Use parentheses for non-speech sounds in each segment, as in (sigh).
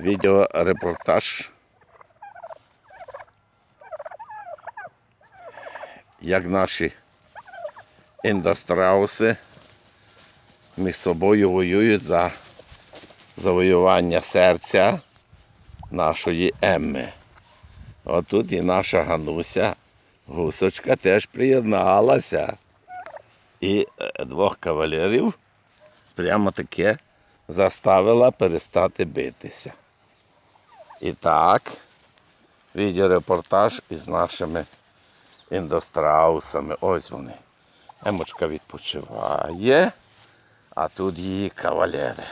відеорепортаж. Як наші індустріуси між собою воюють за завоювання серця нашої Емми. Отут і наша Гануся, гусочка теж приєдналася. І е, двох кавалерів прямо таке заставила перестати битися. І так, відеорепортаж із нашими індустраусами. Ось вони. Емочка відпочиває, а тут її кавалери.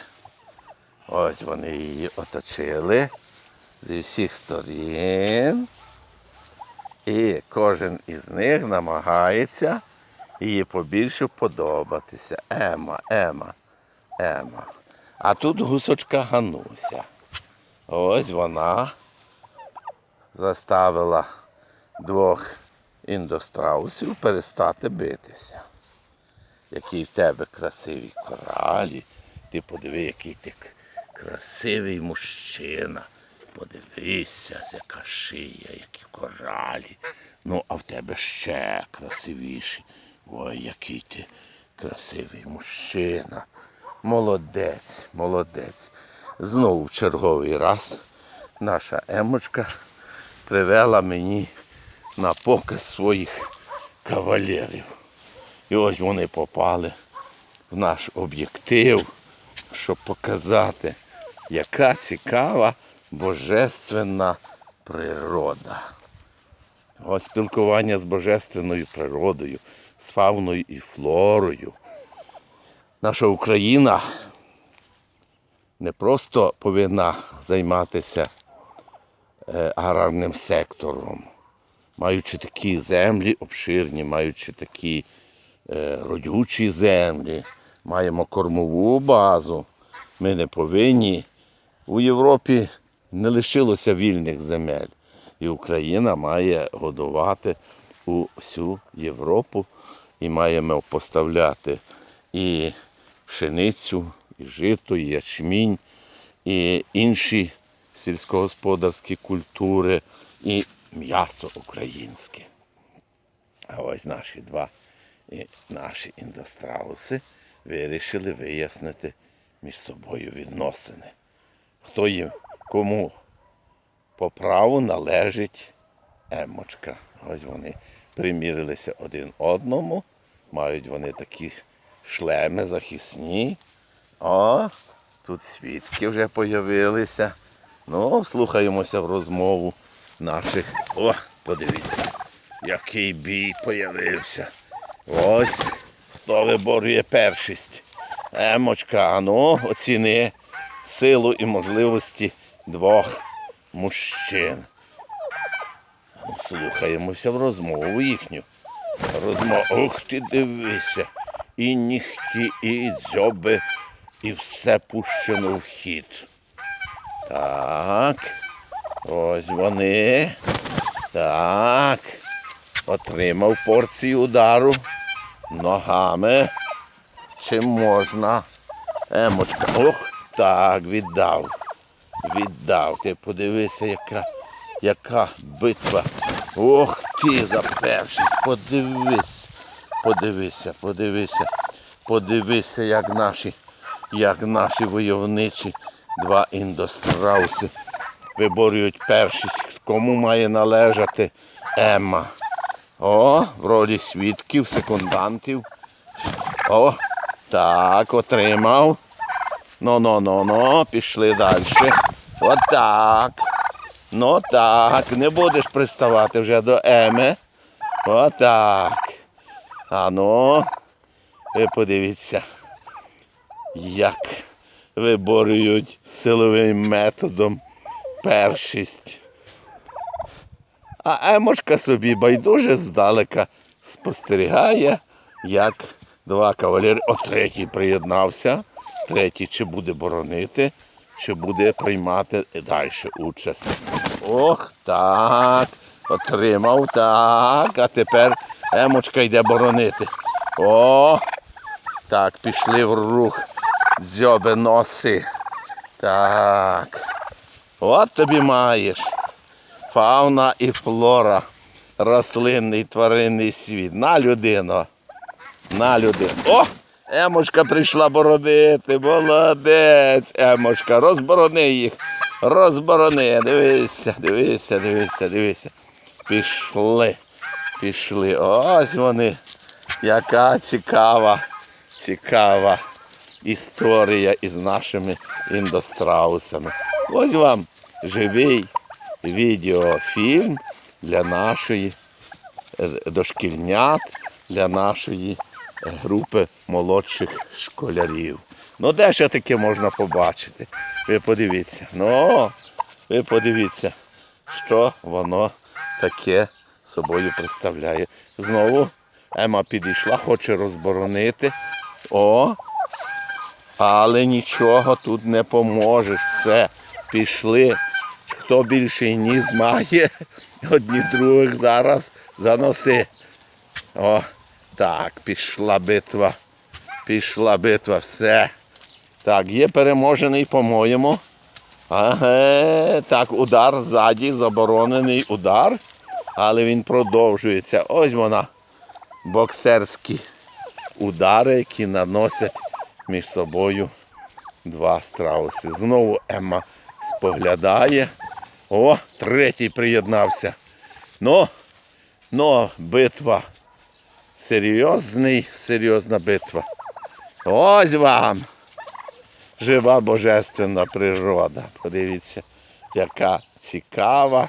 Ось вони її оточили зі всіх сторін. І кожен із них намагається їй побільше подобатися. Ема, Ема, Ема. А тут гусочка Гануся. Ось вона заставила двох індостраусів перестати битися. Який в тебе красиві коралі. Ти подиви, який ти красивий мужчина. Подивися, яка шия, які коралі. Ну, а в тебе ще красивіші. Ой, який ти красивий мужчина. Молодець, молодець. Знову в черговий раз наша Емочка привела мені на показ своїх кавалерів. І ось вони попали в наш об'єктив, щоб показати, яка цікава божественна природа. Ось спілкування з божественною природою, з фауною і флорою. Наша Україна не просто повинна займатися е, аграрним сектором, маючи такі землі обширні, маючи такі е, родючі землі, маємо кормову базу. Ми не повинні. У Європі не лишилося вільних земель. І Україна має годувати усю Європу і маємо поставляти і пшеницю, і жито, і ячмінь, і інші сільськогосподарські культури, і м'ясо українське. А ось наші два і наші індустрауси вирішили вияснити між собою відносини. Хто їм кому по праву належить емочка. Ось вони примірилися один одному, мають вони такі шлеми захисні. О, тут свідки вже з'явилися. Ну, слухаємося в розмову наших. О, подивіться, який бій появився. Ось хто виборює першість. Емочка, ну, оціни силу і можливості двох мужчин. Слухаємося в розмову їхню. Розмова. Ух ти дивися. І нігті, і дзьоби, і все пущено в хід. Так. Ось вони. Так. Отримав порцію удару ногами. Чи можна? Емочка. Ох, так, віддав. Віддав. Ти подивися, яка, яка битва. Ох ти за перший. Подивись. Подивися, подивися. Подивися, як наші, як наші войовничі два індострауси виборюють першість. Кому має належати Емма. О, в ролі свідків, секундантів. О, так, отримав. Ну, ну, ну, ну, пішли далі. Отак. Ну так, не будеш приставати вже до Еми. Отак. А ну, ви подивіться, як виборюють силовим методом першість. А Емошка собі байдуже здалека спостерігає, як два кавалери. О, третій приєднався. Третій чи буде боронити, чи буде приймати далі участь. Ох, так. Отримав, так. А тепер Емочка йде боронити. О! Так, пішли в рух дзьоби носи. Так. От тобі маєш. Фауна і флора. Рослинний тваринний світ. На людину. На людину. О! Емочка прийшла бородити. Молодець. Емочка, розборони їх. Розборони. Дивися, дивися, дивися, дивися. Пішли. Пішли. Ось вони. Яка цікава, цікава історія із нашими індостраусами. Ось вам живий відеофільм для нашої е, дошкільнят, для нашої групи молодших школярів. Ну, де ще таке можна побачити? Ви подивіться. Ну, ви подивіться, що воно таке собою представляє. Знову Ема підійшла, хоче розборонити. О, але нічого тут не поможеш. Все, пішли. Хто більший ніс має, (laughs) одні других зараз заноси. О, так, пішла битва. Пішла битва, все. Так, є переможений, по-моєму. Ага, так, удар ззаді, заборонений удар, але він продовжується. Ось вона. Боксерські удари, які наносять між собою два страуси. Знову Емма споглядає. О, третій приєднався. Ну, ну, битва. Серйозний, серйозна битва. Ось вам. Жива божественна природа. Подивіться, яка цікава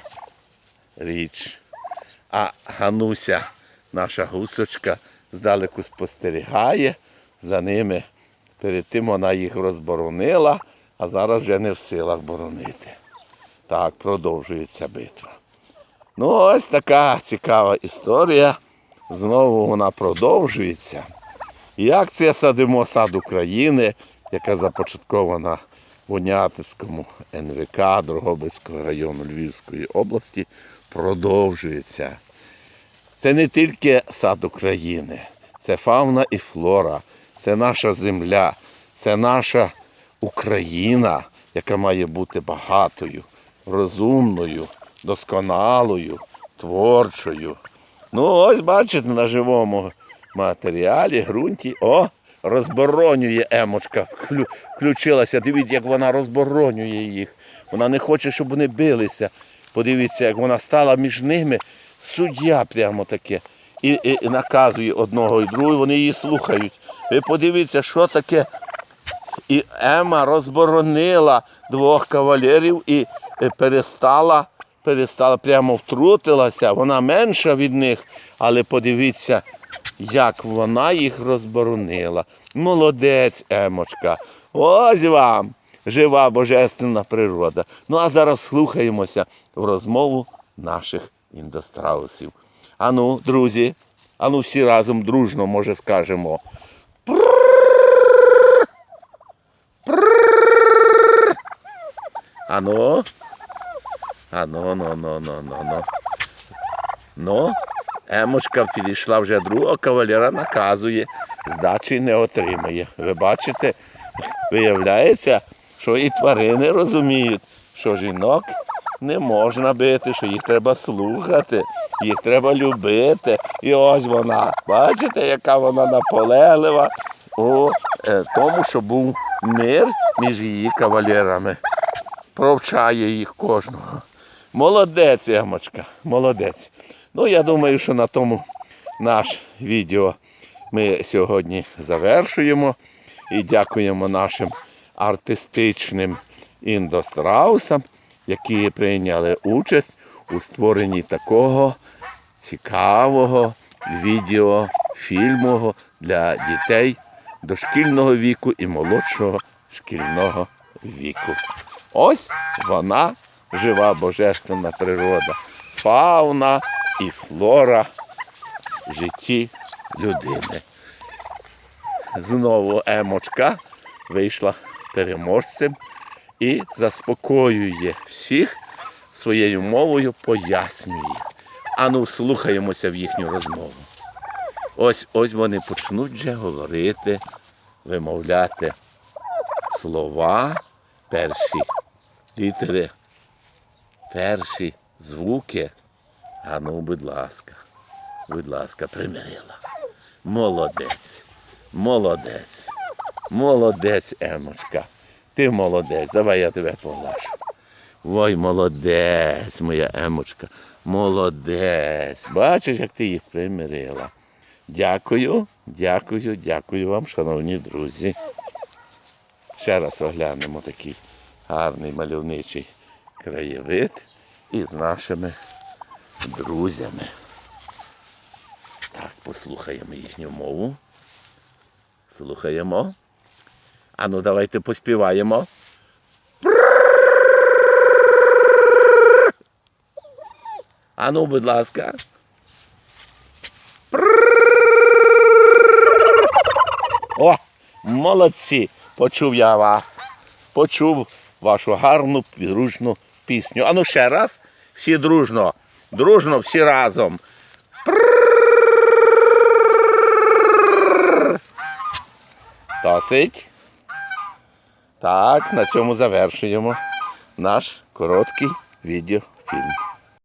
річ. А Гануся, наша гусочка, здалеку спостерігає за ними. Перед тим вона їх розборонила, а зараз вже не в силах боронити. Так, продовжується битва. Ну, ось така цікава історія. Знову вона продовжується. І акція Садимо сад України, яка започаткована в Унятицькому НВК Дрогобицького району Львівської області, продовжується. Це не тільки сад України, це фауна і флора, це наша земля, це наша Україна, яка має бути багатою, розумною, досконалою, творчою. Ну, ось бачите, на живому матеріалі, ґрунті. О, розборонює емочка. Включилася. Дивіться, як вона розборонює їх. Вона не хоче, щоб вони билися. Подивіться, як вона стала між ними. Суддя прямо таке. І, і, і наказує одного і другого, вони її слухають. Ви подивіться, що таке. І Ема розборонила двох кавалерів і е, перестала, перестала прямо втрутилася. Вона менша від них, але подивіться, як вона їх розборонила. Молодець, Емочка. Ось вам жива божественна природа. Ну а зараз слухаємося в розмову наших індостраусів. Ану, друзі, ану всі разом дружно, може, скажемо. Ану. Ану, ну, ну, ну, ну, ну. Ну, Емочка підійшла вже другого кавалера, наказує, здачі не отримає. Ви бачите, виявляється, що і тварини розуміють, що жінок не можна бити, що їх треба слухати, їх треба любити. І ось вона, бачите, яка вона наполеглива у е, тому, що був мир між її кавалерами провчає їх кожного. Молодець, Емочка, молодець. Ну, я думаю, що на тому наш відео ми сьогодні завершуємо і дякуємо нашим артистичним індостраусам, які прийняли участь у створенні такого цікавого відеофільму для дітей дошкільного віку і молодшого шкільного віку. Ось вона жива божественна природа, фауна і флора в житті людини. Знову емочка вийшла переможцем і заспокоює всіх своєю мовою, пояснює. Ану, слухаємося в їхню розмову. Ось ось вони почнуть вже говорити, вимовляти слова, перші літери перші звуки. А ну, будь ласка, будь ласка, примирила. Молодець. Молодець. Молодець, Емочка. Ти молодець. Давай я тебе поглашу. Ой, молодець, моя Емочка. Молодець. Бачиш, як ти їх примирила. Дякую, дякую, дякую вам, шановні друзі. Ще раз оглянемо такий гарний мальовничий краєвид із нашими друзями. Так, послухаємо їхню мову. Слухаємо. Ану, давайте поспіваємо. Ану, будь ласка. О, молодці! Почув я вас. Почув вашу гарну підручну пісню. Ану ще раз. Всі дружно. Дружно, всі разом. Досить. Так, на цьому завершуємо наш короткий відеофільм.